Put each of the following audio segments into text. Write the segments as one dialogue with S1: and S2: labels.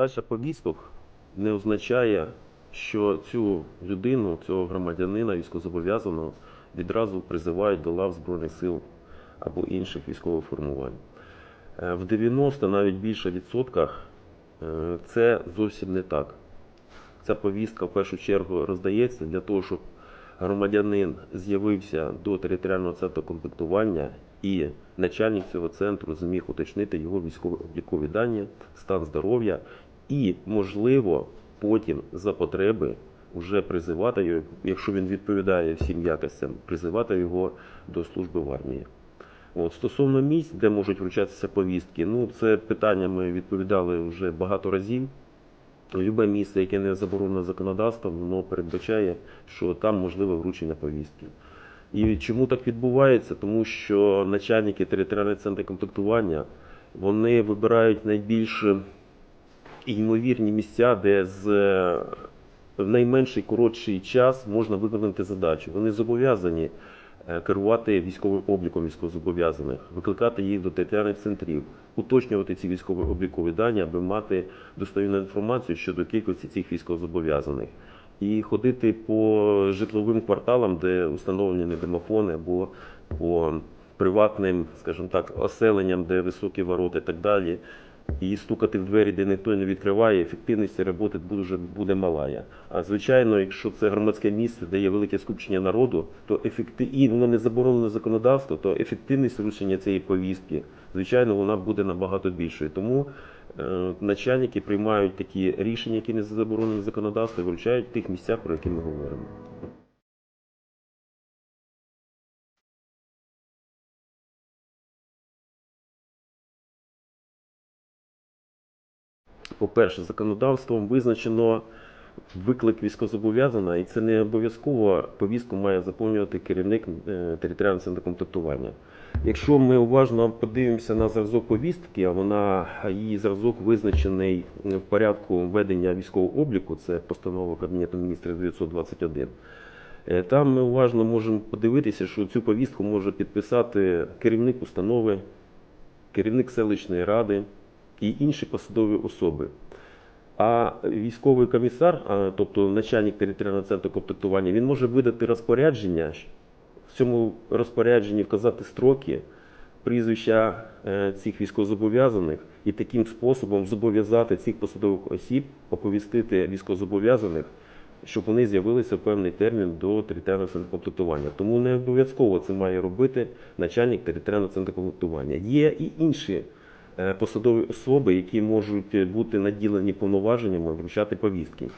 S1: Дача повісток не означає, що цю людину, цього громадянина військовозобов'язаного відразу призивають до лав Збройних сил або інших військових формувань. Е, В 90 навіть більше відсотках е, це зовсім не так. Ця повістка в першу чергу роздається для того, щоб громадянин з'явився до територіального центру комплектування і начальник цього центру зміг уточнити його військово-облікові дані, стан здоров'я і, можливо, потім за потреби вже призивати його, якщо він відповідає всім якостям, призивати його до служби в армії. От, стосовно місць, де можуть вручатися повістки, ну це питання ми відповідали вже багато разів. Любе місце, яке не заборонено законодавством, воно передбачає, що там можливе вручення повістки. І чому так відбувається? Тому що начальники територіальних центрів комплектування вони вибирають найбільш ймовірні місця, де з е, в найменший коротший час можна виконати задачу. Вони зобов'язані е, керувати військовим обліком військовозобов'язаних, викликати їх до територіальних центрів, уточнювати ці військові облікові дані, аби мати достовірну інформацію щодо кількості цих військовозобов'язаних. І ходити по житловим кварталам, де установлені домофони, або по приватним, скажімо так, оселенням, де високі ворота і так далі, і стукати в двері, де ніхто не відкриває, ефективність цієї роботи дуже буде мала. А звичайно, якщо це громадське місце, де є велике скупчення народу, то ефекти... і воно не заборонено законодавство, то ефективність вручення цієї повістки, звичайно, вона буде набагато більшою. Тому е, начальники приймають такі рішення, які не заборонені законодавством, і вручають тих місцях, про які ми говоримо. По-перше, законодавством визначено виклик військовозобов'язаного, і це не обов'язково повістку має заповнювати керівник е, територіального центру комплектування. Якщо ми уважно подивимося на зразок повістки, а вона її зразок визначений в порядку ведення військового обліку, це постанова Кабінету міністрів 921. е, Там ми уважно можемо подивитися, що цю повістку може підписати керівник установи, керівник селищної ради і інші посадові особи. А військовий комісар, тобто начальник територіального центру комплектування, він може видати розпорядження, в цьому розпорядженні вказати строки, прізвища е, цих військовозобов'язаних і таким способом зобов'язати цих посадових осіб оповістити військовозобов'язаних, щоб вони з'явилися в певний термін до територіального центру комплектування. Тому не обов'язково це має робити начальник територіального центру комплектування. Є і інші посадові особи, які можуть бути наділені повноваженнями вручати повістки.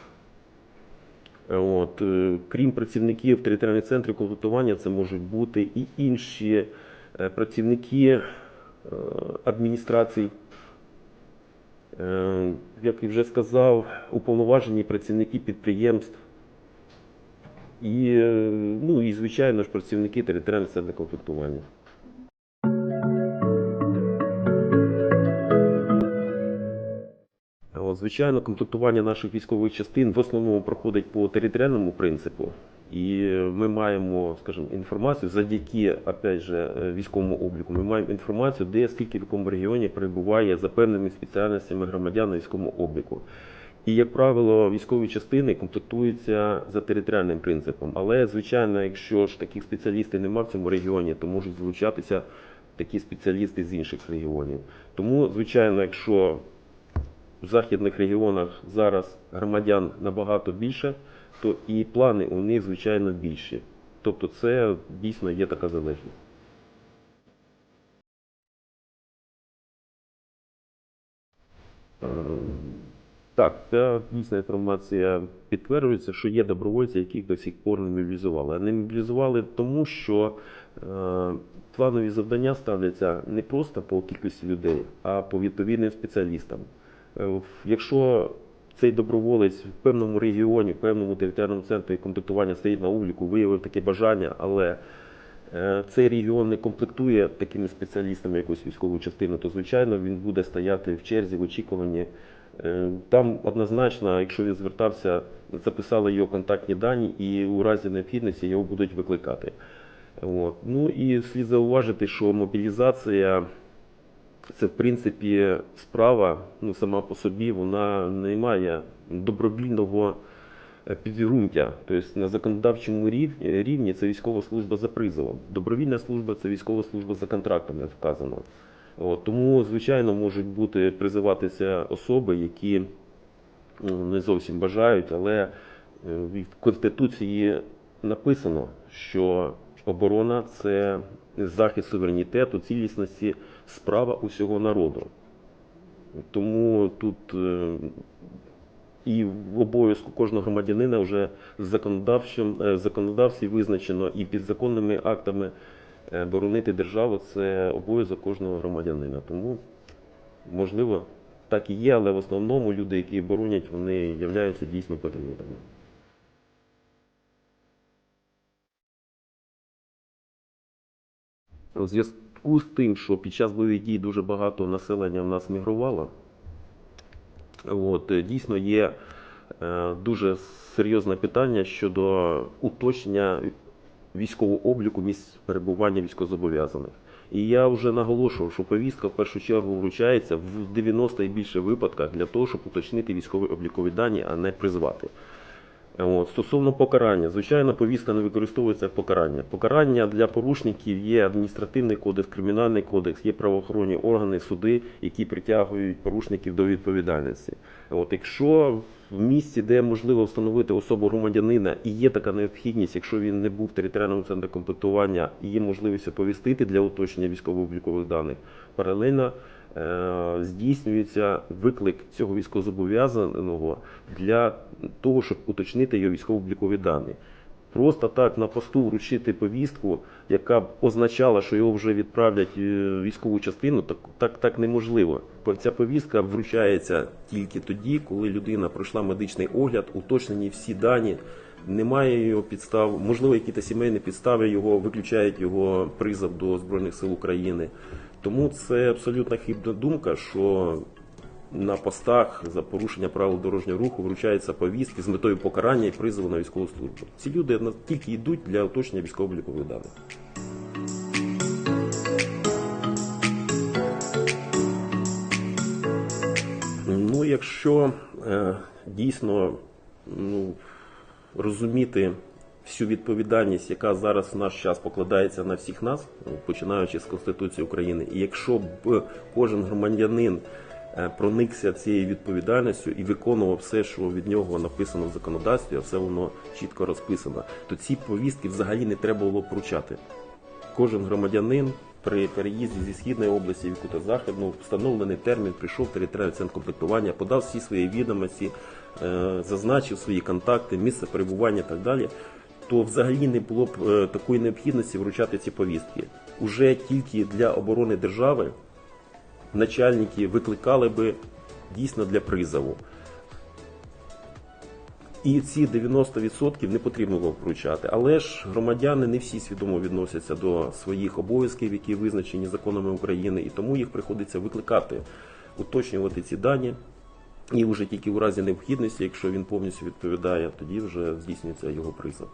S1: Е, От, е, крім працівників територіальних центрів комплектування, це можуть бути і інші е, працівники е, адміністрацій. Е, Як я вже сказав, уповноважені працівники підприємств. І, е, ну, і звичайно ж, працівники територіальних центрів комплектування. Звичайно, комплектування наших військових частин в основному проходить по територіальному принципу. І ми маємо, скажімо, інформацію завдяки опять же, е, військовому обліку. Ми маємо інформацію, де скільки в якому регіоні перебуває за певними спеціальностями громадян на військовому обліку. І, як правило, військові частини комплектуються за територіальним принципом. Але, звичайно, якщо ж таких спеціалістів немає в цьому регіоні, то можуть залучатися такі спеціалісти з інших регіонів. Тому, звичайно, якщо в західних регіонах зараз громадян набагато більше, то і плани у них, звичайно, більші. Тобто це дійсно є така залежність. Е, Так, ця дійсна інформація підтверджується, що є добровольці, яких до сих пор не мобілізували. Не мобілізували тому, що е, планові завдання ставляться не просто по кількості людей, а по відповідним спеціалістам. Е, Якщо цей доброволець в певному регіоні, в певному територіальному центрі комплектування стоїть на обліку, виявив таке бажання, але е, цей регіон не комплектує такими спеціалістами якусь військову частину, то звичайно він буде стояти в черзі, в очікуванні. Е, Там однозначно, якщо він звертався, записали його контактні дані, і у разі необхідності його будуть викликати. От. Ну і слід зауважити, що мобілізація це в принципі справа ну, сама по собі, вона не має добровільного е, підґрунтя. Тобто на законодавчому рівні це військова служба за призовом. Добровільна служба це військова служба за контрактом, як вказано. От, тому, звичайно, можуть бути призиватися особи, які ну, не зовсім бажають, але е, в Конституції написано, що оборона це захист суверенітету, цілісності, справа усього народу. Тому тут е, і в обов'язку кожного громадянина вже законодавчим е, законодавстві визначено і підзаконними актами е, боронити державу це обов'язок кожного громадянина. Тому можливо так і є, але в основному люди, які боронять, вони являються дійсно патріотами. У зв'язку з тим, що під час бойових дій дуже багато населення в нас мігрувало, от, е, дійсно є е, дуже серйозне питання щодо уточнення військового обліку місць перебування військовозобов'язаних. І я вже наголошував, що повістка в першу чергу вручається в 90 і більше випадках для того, щоб уточнити військові облікові дані, а не призвати. От. Стосовно покарання, звичайно, повістка не використовується як покарання. Покарання для порушників є адміністративний кодекс, кримінальний кодекс, є правоохоронні органи, суди, які притягують порушників до відповідальності. От. Якщо в місці, де можливо встановити особу громадянина, і є така необхідність, якщо він не був в територіальному комплектування, і є можливість оповістити для уточнення військово-облікових даних, паралельно здійснюється виклик цього військовозобов'язаного для того, щоб уточнити його військово-облікові дані. Просто так на посту вручити повістку, яка б означала, що його вже відправлять е, в військову частину, так, так, так неможливо. Ця повістка вручається тільки тоді, коли людина пройшла медичний огляд, уточнені всі дані, немає його підстав, можливо, якісь сімейні підстави його виключають його призов до Збройних сил України. Тому це абсолютно хибна думка, що на постах за порушення правил дорожнього руху вручаються повістки з метою покарання і призову на військову службу. Ці люди тільки йдуть для уточнення військово-облікових даних. Ну, якщо е, дійсно ну, розуміти всю відповідальність, яка зараз в наш час покладається на всіх нас, ну, починаючи з Конституції України, і якщо б кожен громадянин е, проникся цією відповідальністю і виконував все, що від нього написано в законодавстві, а все воно чітко розписано, то ці повістки взагалі не треба було б вручати. Кожен громадянин при переїзді зі східної області в яку-то західну встановлений термін прийшов в територіальний центр комплектування, подав всі свої відомості, е, зазначив свої контакти, місце перебування і так далі. То взагалі не було б е, такої необхідності вручати ці повістки. Уже тільки для оборони держави начальники викликали би дійсно для призову. І ці 90% не потрібно було вручати. Але ж громадяни не всі свідомо відносяться до своїх обов'язків, які визначені законами України, і тому їх приходиться викликати, уточнювати ці дані. І вже тільки у разі необхідності, якщо він повністю відповідає, тоді вже здійснюється його призов.